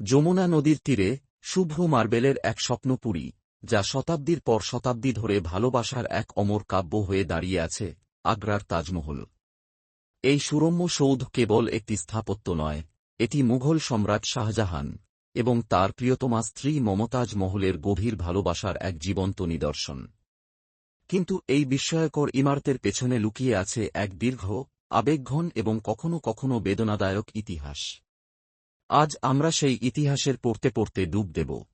যমুনা নদীর তীরে, শুভ্র মার্বেলের এক স্বপ্নপুরী যা শতাব্দীর পর শতাব্দী ধরে ভালোবাসার এক অমর কাব্য হয়ে দাঁড়িয়ে আছে আগ্রার তাজমহল। এই সুরম্য সৌধ কেবল একটি স্থাপত্য নয়, এটি মুঘল সম্রাট শাহজাহান এবং তার প্রিয়তমা স্ত্রী মমতাজ মহলের গভীর ভালোবাসার এক জীবন্ত নিদর্শন। কিন্তু এই বিস্ময়কর ইমারতের পেছনে লুকিয়ে আছে এক দীর্ঘ, আবেগঘন এবং কখনো কখনো বেদনাদায়ক ইতিহাস। আজ আমরা সেই ইতিহাসের পড়তে পড়তে ডুব দেব।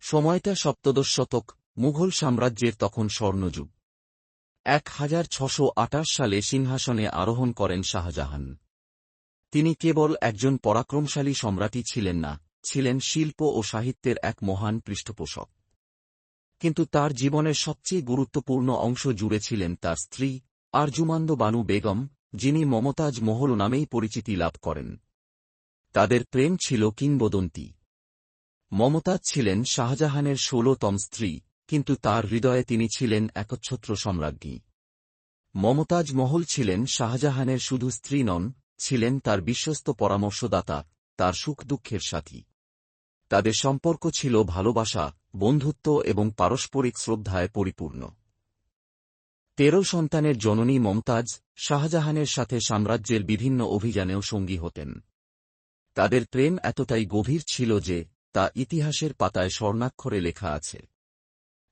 সময়টা সপ্তদশ শতক, মুঘল সাম্রাজ্যের তখন স্বর্ণযুগ। এক হাজার ছশো আটাশ সালে সিংহাসনে আরোহণ করেন শাহজাহান। তিনি কেবল একজন পরাক্রমশালী সম্রাটই ছিলেন না, ছিলেন শিল্প ও সাহিত্যের এক মহান পৃষ্ঠপোষক। কিন্তু তার জীবনের সবচেয়ে গুরুত্বপূর্ণ অংশ জুড়ে ছিলেন তার স্ত্রী আরজুমান্দ বানু বেগম যিনি মমতাজ মহল নামেই পরিচিতি লাভ করেন। তাদের প্রেম ছিল কিংবদন্তি। মমতাজ ছিলেন শাহজাহানের ষোলতম স্ত্রী, কিন্তু তার হৃদয়ে তিনি ছিলেন একচ্ছত্র সম্রাজ্ঞী। মমতাজ মহল ছিলেন শাহজাহানের শুধু স্ত্রী নন, ছিলেন তার বিশ্বস্ত পরামর্শদাতা, তার সুখ দুঃখের সাথী। তাদের সম্পর্ক ছিল ভালোবাসা, বন্ধুত্ব এবং পারস্পরিক শ্রদ্ধায় পরিপূর্ণ। তেরো সন্তানের জননী মমতাজ শাহজাহানের সাথে সাম্রাজ্যের বিভিন্ন অভিযানেও সঙ্গী হতেন। তাদের প্রেম এতটাই গভীর ছিল যে, তা ইতিহাসের পাতায় স্বর্ণাক্ষরে লেখা আছে।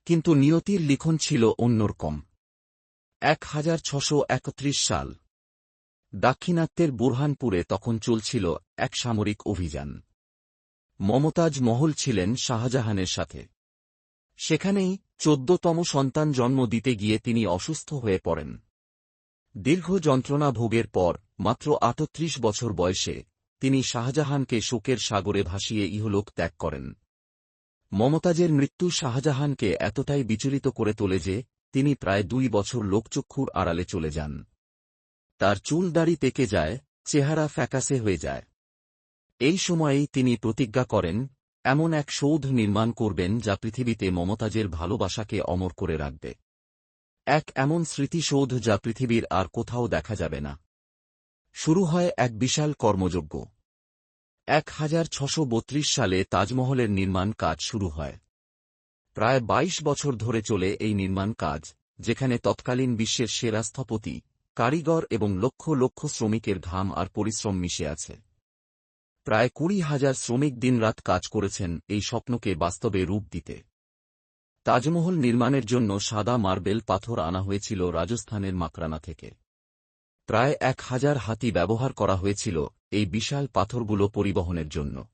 কিন্তু নিয়তির লিখন ছিল অন্যরকম। এক হাজার ছশো একত্রিশ সাল। দাক্ষিণাত্যের বুরহানপুরে তখন চলছিল এক সামরিক অভিযান। মমতাজ মহল ছিলেন শাহজাহানের সাথে। সেখানেই চোদ্দতম সন্তান জন্ম দিতে গিয়ে তিনি অসুস্থ হয়ে পড়েন। দীর্ঘ যন্ত্রণা ভোগের পর, মাত্র আটত্রিশ বছর বয়সে, তিনি শাহজাহানকে শোকের সাগরে ভাসিয়ে ইহলোক ত্যাগ করেন। মমতাজের মৃত্যু শাহজাহানকে এতটাই বিচলিত করে তোলে যে, তিনি প্রায় দুই বছর লোকচক্ষুর আড়ালে চলে যান। তার চুল দাড়ি পেকে যায়, চেহারা ফ্যাকাসে হয়ে যায়। এই সময়েই তিনি প্রতিজ্ঞা করেন এমন এক সৌধ নির্মাণ করবেন যা পৃথিবীতে মমতাজের ভালোবাসাকে অমর করে রাখবে। এক এমন স্মৃতিসৌধ যা পৃথিবীর আর কোথাও দেখা যাবে না। শুরু হয় এক বিশাল কর্মযজ্ঞ। এক হাজার ছশো সালে তাজমহলের নির্মাণ কাজ শুরু হয়। প্রায় ২২ বছর ধরে চলে এই নির্মাণ কাজ, যেখানে তৎকালীন বিশ্বের সেরা স্থপতি, কারিগর এবং লক্ষ লক্ষ শ্রমিকের ঘাম আর পরিশ্রম মিশে আছে। প্রায় কুড়ি হাজার শ্রমিক দিনরাত কাজ করেছেন এই স্বপ্নকে বাস্তবে রূপ দিতে। তাজমহল নির্মাণের জন্য সাদা মার্বেল পাথর আনা হয়েছিল রাজস্থানের মাকরানা থেকে। প্রায় এক হাজার হাতি ব্যবহার করা হয়েছিল এই বিশাল পাথরগুলো পরিবহনের জন্য।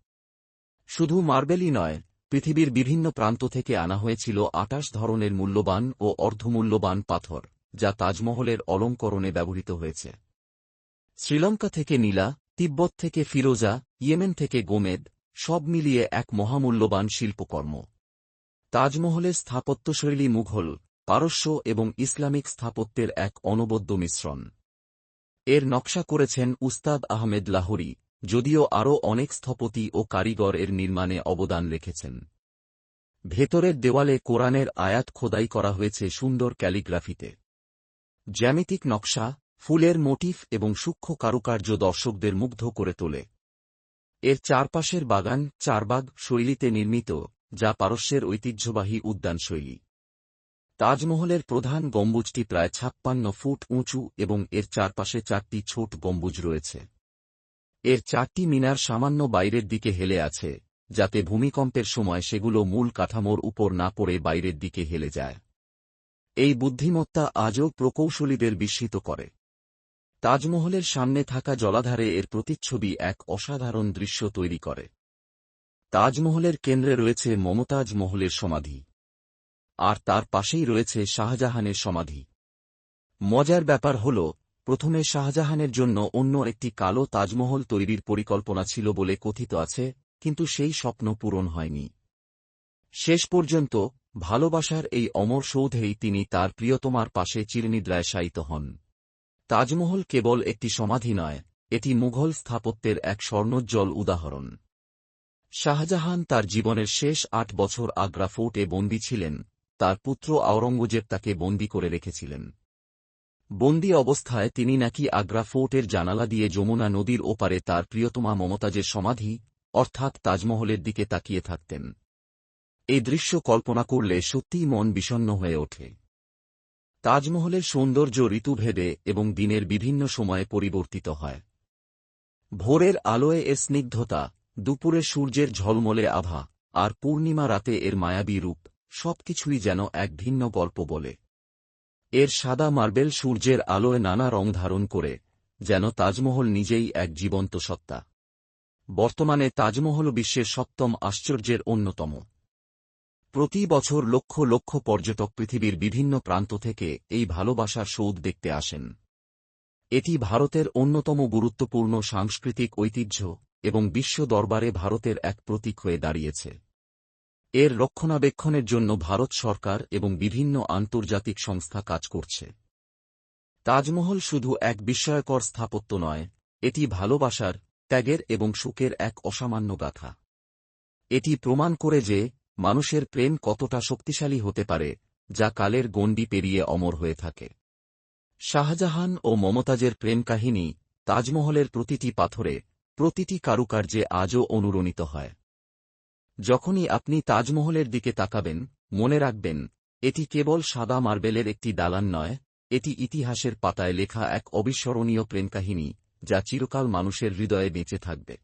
শুধু মার্বেলই নয়, পৃথিবীর বিভিন্ন প্রান্ত থেকে আনা হয়েছিল আটাশ ধরনের মূল্যবান ও অর্ধমূল্যবান পাথর, যা তাজমহলের অলঙ্করণে ব্যবহৃত হয়েছে। শ্রীলঙ্কা থেকে নীলা তিব্বত থেকে ফিরোজা, ইয়েমেন থেকে গোমেদ, সব মিলিয়ে এক মহামূল্যবান শিল্পকর্ম। তাজমহলের স্থাপত্যশৈলী মুঘল, পারস্য এবং ইসলামিক স্থাপত্যের এক অনবদ্য মিশ্রণ। এর নকশা করেছেন উস্তাদ আহমেদ লাহোরি, যদিও আরও অনেক স্থপতি ও কারিগর এর নির্মাণে অবদান রেখেছেন। ভেতরের দেওয়ালে কোরআনের আয়াত খোদাই করা হয়েছে সুন্দর ক্যালিগ্রাফিতে। জ্যামিতিক নকশা ফুলের মোটিফ এবং সূক্ষ্ম কারুকার্য দর্শকদের মুগ্ধ করে তোলে। এর চারপাশের বাগান, চারবাগ শৈলীতে নির্মিত, যা পারস্যের ঐতিহ্যবাহী উদ্যানশৈলী তাজমহলের প্রধান গম্বুজটি প্রায় ছাপ্পান্ন ফুট উঁচু এবং এর চারপাশে চারটি ছোট গম্বুজ রয়েছে। এর চারটি মিনার সামান্য বাইরের দিকে হেলে আছে, যাতে ভূমিকম্পের সময় সেগুলো মূল কাঠামোর উপর না পড়ে বাইরের দিকে হেলে যায়। এই বুদ্ধিমত্তা আজও প্রকৌশলীদের বিস্মিত করে। তাজমহলের সামনে থাকা জলাধারে এর প্রতিচ্ছবি এক অসাধারণ দৃশ্য তৈরি করে। তাজমহলের কেন্দ্রে রয়েছে মমতাজ মহলের সমাধি। আর তার পাশেই রয়েছে শাহজাহানের সমাধি। মজার ব্যাপার হল, প্রথমে শাহজাহানের জন্য অন্য একটি কালো তাজমহল তৈরির পরিকল্পনা ছিল বলে কথিত আছে, কিন্তু সেই স্বপ্ন পূরণ হয়নি। শেষ পর্যন্ত ভালোবাসার এই অমর সৌধেই তিনি তার প্রিয়তমার পাশে চিরনিদ্রায় শায়িত হন। তাজমহল কেবল একটি সমাধি নয়, এটি মুঘল স্থাপত্যের এক স্বর্ণোজ্জ্বল উদাহরণ। শাহজাহান তার জীবনের শেষ আট বছর আগ্রা ফোর্টে বন্দী ছিলেন, তার পুত্র আওরঙ্গজেব তাকে বন্দী করে রেখেছিলেন। বন্দি অবস্থায় তিনি নাকি আগ্রা ফোর্টের জানালা দিয়ে যমুনা নদীর ওপারে তার প্রিয়তমা মমতাজের সমাধি, অর্থাৎ তাজমহলের দিকে তাকিয়ে থাকতেন। এই দৃশ্য কল্পনা করলে সত্যিই মন বিষণ্ন হয়ে ওঠে। তাজমহলের সৌন্দর্য ঋতুভেদে এবং দিনের বিভিন্ন সময়ে পরিবর্তিত হয়। ভোরের আলোয় এর স্নিগ্ধতা, দুপুরে সূর্যের ঝলমলে আভা, আর পূর্ণিমা রাতে এর মায়াবী রূপ, সবকিছুই যেন এক ভিন্ন গল্প বলে। এর সাদা মার্বেল সূর্যের আলোয় নানা রং ধারণ করে, যেন তাজমহল নিজেই এক জীবন্ত সত্তা। বর্তমানে তাজমহল বিশ্বের সপ্তম আশ্চর্যের অন্যতম। প্রতি বছর লক্ষ লক্ষ পর্যটক পৃথিবীর বিভিন্ন প্রান্ত থেকে এই ভালোবাসার সৌদ দেখতে আসেন। এটি ভারতের অন্যতম গুরুত্বপূর্ণ সাংস্কৃতিক ঐতিহ্য এবং বিশ্ব দরবারে ভারতের এক প্রতীক হয়ে দাঁড়িয়েছে। এর রক্ষণাবেক্ষণের জন্য ভারত সরকার এবং বিভিন্ন আন্তর্জাতিক সংস্থা কাজ করছে। তাজমহল শুধু এক বিস্ময়কর স্থাপত্য নয়, এটি ভালোবাসার, ত্যাগের এবং সুখের এক অসামান্য গাথা। এটি প্রমাণ করে যে মানুষের প্রেম কতটা শক্তিশালী হতে পারে, যা কালের গণ্ডি পেরিয়ে অমর হয়ে থাকে। শাহজাহান ও মমতাজের প্রেম কাহিনী, তাজমহলের প্রতিটি পাথরে, প্রতিটি কারুকার্যে আজও অনুরণিত হয়। যখনই আপনি তাজমহলের দিকে তাকাবেন, মনে রাখবেন, এটি কেবল সাদা মার্বেলের একটি দালান নয়, এটি ইতিহাসের পাতায় লেখা এক অবিস্মরণীয় প্রেমকাহিনী যা চিরকাল মানুষের হৃদয়ে বেঁচে থাকবে।